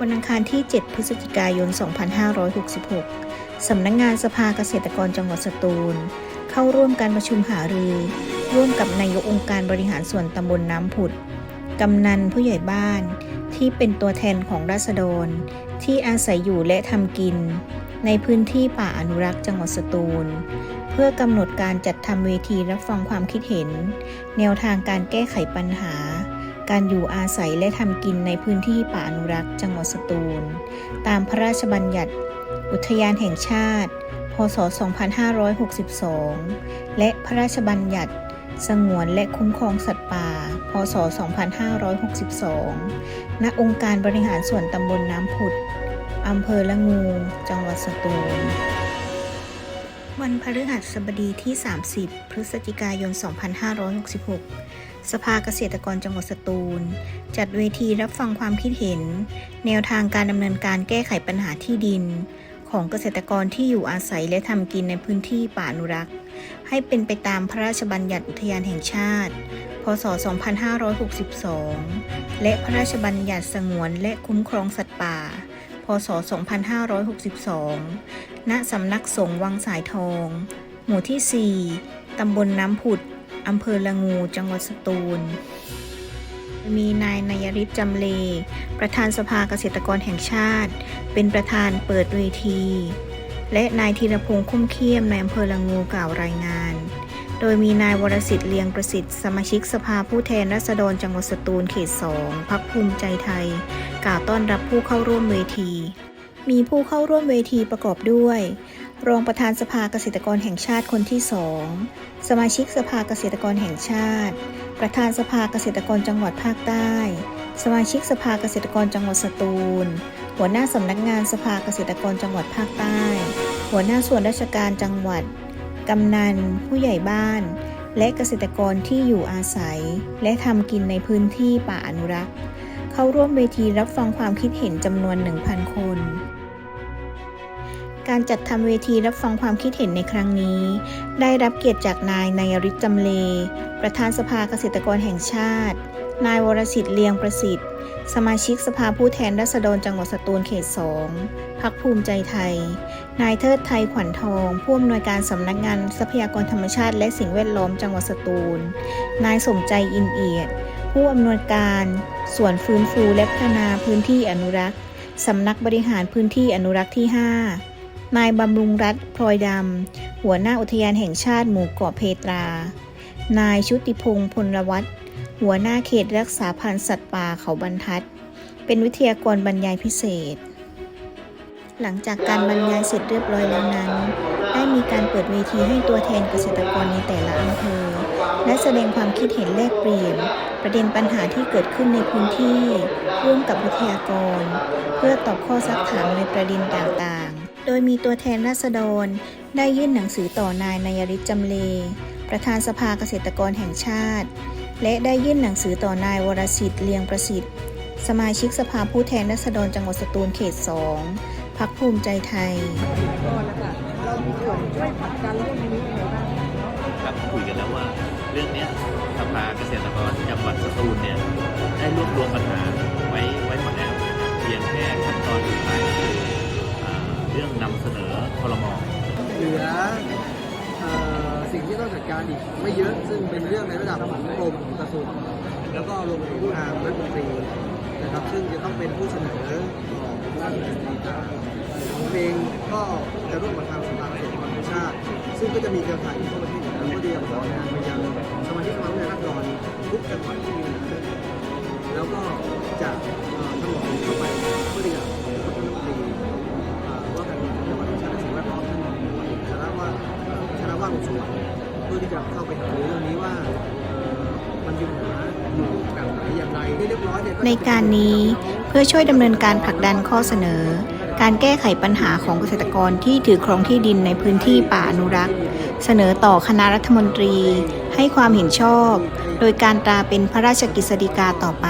วันอังคารที่ 7 พฤศจิกายน 2566 สำนักงงานสภาเกษตรกรจังหวัดสตูล เข้าร่วมการประชุมหารือ ร่วมกับนายกองค์การบริหารส่วนตำบลน้ำผุด กำนันผู้ใหญ่บ้าน ที่เป็นตัวแทนของราษฎร ที่อาศัยอยู่และทำกิน ในพื้นที่ป่าอนุรักษ์จังหวัดสตูล เพื่อกำหนดการจัดทำเวทีรับฟังความคิดเห็น แนวทางการแก้ไขปัญหา การอยู่อาศัยและทำกินในพื้นที่ป่าอนุรักษ์จังหวัดสตูล ตามพระราชบัญญัติ อุทยานแห่งชาติ พศ 2562 และพระราชบัญญัติ สงวนและคุ้มครองสัตว์ป่า พศ 2562 ณ องค์การบริหารส่วนตำบลน้ำผุด อำเภอละงู จังหวัดสตูล วันพฤหัสบดีที่ 30 พฤศจิกายน 2566 สภาเกษตรกรจังหวัดสตูล จัดเวทีรับฟังความคิดเห็น แนวทางการดำเนินการแก้ไขปัญหาที่ดิน ของเกษตรกรที่อยู่อาศัยและทำกินในพื้นที่ป่าอนุรักษ์ ให้เป็นไปตามพระราชบัญญัติอุทยานแห่งชาติ พศ 2562 และพระราชบัญญัติสงวนและคุ้มครองสัตว์ป่า ศ 2562 ณ สำนักสงฆ์วังสายทอง หมู่ที่ 4 ตำบลน้ำผุด อำเภอละงู จังหวัดสตูล มีนายนายริศจำเล ประธานสภาเกษตรกรแห่งชาติ เป็นประธานเปิดเวที และนายธีรพงษ์คุ้มเขียมในอำเภอละงูกล่าวรายงาน โดยมีนายวรสิทธิ์เลียงประสิทธิ์สมาชิกสภาผู้แทนราษฎรจังหวัดสตูลเขต2พักภูมิใจไทย กล่าวต้อนรับผู้เข้าร่วมเวที มีผู้เข้าร่วมเวทีประกอบด้วย รองประธานสภาเกษตรกรแห่งชาติคนที่สองสมาชิกสภาเกษตรกรแห่งชาติ ประธานสภาเกษตรกรจังหวัดภาคใต้ สมาชิกสภาเกษตรกรจังหวัดสตูล หัวหน้าสำนักงานสภาเกษตรกรจังหวัดภาคใต้ หัวหน้าส่วนราชการจังหวัด กำนัน ผู้ใหญ่บ้าน และเกษตรกรที่อยู่อาศัย และทำกินในพื้นที่ป่าอนุรักษ์ เข้าร่วมเวทีรับฟังความคิดเห็นจำนวน 1,000 คน การจัดทำเวทีรับฟังความคิดเห็นในครั้งนี้ ได้รับเกียรติจากนายนายริศจำเล ประธานสภาเกษตรกรแห่งชาติ นายวรสิทธิ์เลียงประสิทธิ์ สมาชิกสภาผู้แทนราษฎรจังหวัดสตูลเขต2พักภูมิใจไทย นายเทิดไทยขวัญทอง ผู้อำนวยการสำนักงานทรัพยากรธรรมชาติและสิ่งแวดล้อมจังหวัดสตูล นายสมใจอินเอียด ผู้อำนวยการส่วนฟื้นฟูและพัฒนาพื้นที่อนุรักษ์สำนักบริหารพื้นที่อนุรักษ์ที่ 5 นายบำรุงรัตนพลอยดำ หัวหน้าอุทยานแห่งชาติหมู่เกาะเพตรา นายชุติพงษ์พลวัฒน์ หัวหน้าเขตรักษาพันธุ์สัตว์ป่าเขาบรรทัด เป็นวิทยากรบรรยายพิเศษ หลังจากการบรรยายเสร็จเรียบร้อยแล้วนั้น ได้มีการเปิดเวทีให้ตัวแทนเกษตรกรในแต่ละอำเภอ และแสดงความคิดเห็นแลกเปลี่ยน ประเด็นปัญหาที่เกิดขึ้นในพื้นที่ ร่วมกับวิทยากร เพื่อตอบข้อซักถามในประเด็นต่างๆ โดยมีตัวแทนราษฎร ได้ยื่นหนังสือต่อนายนายริศจำเล ประธานสภาเกษตรกรแห่งชาติ และได้ยื่นหนังสือต่อนายวรสิทธิ์เลียงประสิทธิ์ สมาชิกสภาผู้แทนราษฎรจังหวัดสตูลเขต 2พักภูมิใจไทยก่อนนะคะเราส่วนช่วยผลักดันเรื่องนี้ยังไงบ้างครับคุยกันแล้วว่า เรื่องเนี้ยสภาเกษตรกรจังหวัดสตูลเนี่ยได้รวบรวมปัญหาไว้ไว้หมดแล้วเพียงแค่ขั้นตอนสุดท้ายคือเรื่องนำเสนอพรมเหลือเอ่อ สิ่งที่ต้องจัดการอีกไม่เยอะซึ่งเป็นเรื่องในระดับของกรมกระทรวงแล้วก็รวมถึงทางรัฐมนตรีนะครับซึ่งจะต้องเป็นผู้เสนอของรัฐมนตรีต่าผมเองก็จะร่วมกับทางสภาเกษตรกรแห่งชาติ ซึ่งก็จะมีเครือข่ายทั่วประเทศอยู่แล้วก็เดียวของงานไปยังสมาชิกสภาผู้แทนราษฎรทุกจังหวัดที่มีปัญหาแล้วก็จะเอ่อทำหนังสือเข้าไปเพื่อที่จะขอท่ารัฐมนตรีอ่าว่าการจังหวัดชาติสิ่งแวดล้อมท่านคณะว่าคณะว่าการส่วนเพื่อที่ จะเข้าไปหาเรื่องนี้ว่ามันมีปัญหาอยู่แบบไหนอย่างไรเรียบร้อยเนี่ยในการนี้เพื่อช่วยดำเนินการผลักดันข้อเสนอ การแก้ไขปัญหาของเกษตรกรที่ถือครองที่ดินในพื้นที่ป่าอนุรักษ์ เสนอต่อคณะรัฐมนตรีให้ความเห็นชอบ โดยการตราเป็นพระราชกฤษฎีกาต่อไป